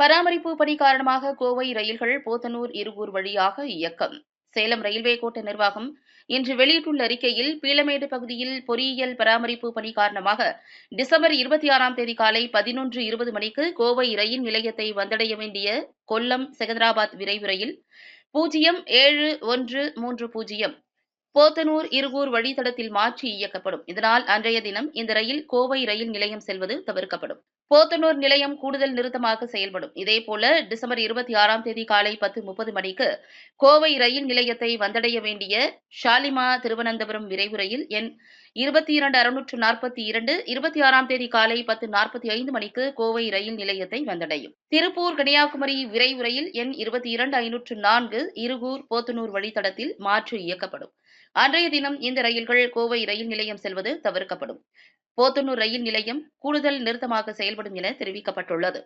பராமரிப்பு பணி காரணமாக கோவை ரயில்கள் போத்தனூர் இருகூர் வழியாக இயக்கம். சேலம் ரயில்வே கோட்ட நிர்வாகம் இன்று வெளியிட்டுள்ள அறிக்கையில் பீளமேடு பகுதியில் பொறியியல் பராமரிப்பு பணி காரணமாக டிசம்பர் இருபத்தி ஆறாம் தேதி காலை பதினொன்று இருபது மணிக்கு கோவை ரயில் நிலையத்தை வந்தடைய வேண்டிய கொல்லம் செகந்திராபாத் விரைவு ரயில் பூஜ்ஜியம் ஏழு ஒன்று மூன்று பூஜ்ஜியம் போத்தனூர் இருகூர் வழித்தடத்தில் மாற்றி இயக்கப்படும். இதனால் அன்றைய தினம் இந்த ரயில் கோவை ரயில் நிலையம் செல்வது தவிர்க்கப்படும். போத்தனூர் நிலையம் கூடுதல் நிறுத்தமாக செயல்படும். இதேபோல டிசம்பர் இருபத்தி ஆறாம் தேதி காலை பத்து முப்பது மணிக்கு கோவை ரயில் நிலையத்தை வந்தடைய வேண்டிய ஷாலிமா திருவனந்தபுரம் விரைவு ரயில் எண் இருபத்தி இரண்டு அறுநூற்று நாற்பத்தி இரண்டு இருபத்தி ஆறாம் தேதி காலை பத்து நாற்பத்தி ஐந்து மணிக்கு கோவை ரயில் நிலையத்தை வந்தடையும். திருப்பூர் கன்னியாகுமரி விரைவு ரயில் எண் இருபத்தி இரண்டு ஐநூற்று நான்கு இருகூர் போத்தனூர் வழித்தடத்தில் மாற்று இயக்கப்படும். அன்றைய தினம் இந்த ரயில்கள் கோவை ரயில் நிலையம் செல்வது தவிர்க்கப்படும். போத்தனூர் ரயில் நிலையம் கூடுதல் நிறுத்தமாக செயல்படும் என தெரிவிக்கப்பட்டுள்ளது.